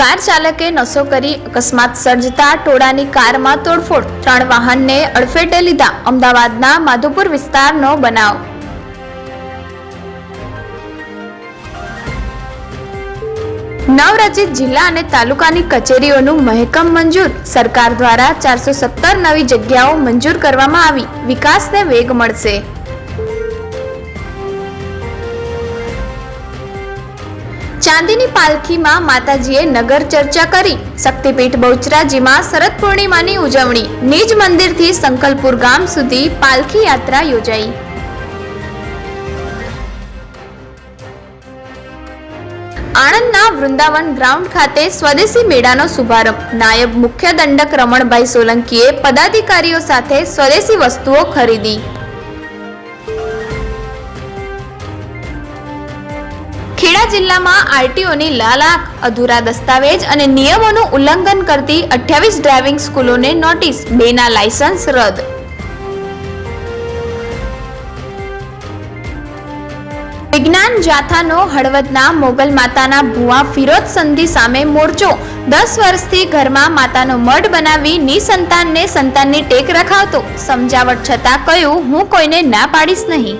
ચાલકે નશો કરી અકસ્માત સર્જતા ટોળાની કારમાં તોડફોડ. ત્રણ વાહનને અડફેટે લીધા. અમદાવાદના માધુપુર વિસ્તારનો બનાવ. નવરચિત જિલ્લા અને તાલુકાની કચેરીઓનું મહેકમ મંજૂર. સરકાર દ્વારા ચારસો સત્તર નવી જગ્યાઓ મંજૂર કરવામાં આવી. વિકાસને વેગ મળશે. ચાંદીની પાલખીમાં માતાજીએ નગર ચર્ચા કરી. શક્તિપીઠ બહુચરાજીમાં શરદ પૂર્ણિમાની ઉજવણી. નિજ મંદિરથી સંકલપુર ગામ સુધી પાલખી યાત્રા યોજાઈ. આણંદના વૃંદાવન ગ્રાઉન્ડ ખાતે સ્વદેશી મેળાનો શુભારંભ. નાયબ મુખ્ય દંડક રમણભાઈ સોલંકીએ પદાધિકારીઓ સાથે સ્વદેશી વસ્તુઓ ખરીદી. જિલ્લામાં આરટીઓની લાલાક, અધૂરા દસ્તાવેજ અને નિયમોનું ઉલ્લંઘન કરતી અઠ્યાવીસ ડ્રાઇવિંગ સ્કૂલોને નોટિસ, બેના લાયસન્સ રદ. વિજ્ઞાન જાથાનો હળવદના મોગલ માતાના ભુવા ફિરોજ સંધિ સામે મોરચો. દસ વર્ષથી ઘરમાં માતાનો મઢ બનાવી નિસંતાનને સંતાનની ટેક રખાવતો. સમજાવટ છતાં કહ્યું, હું કોઈને ના પાડીશ નહીં.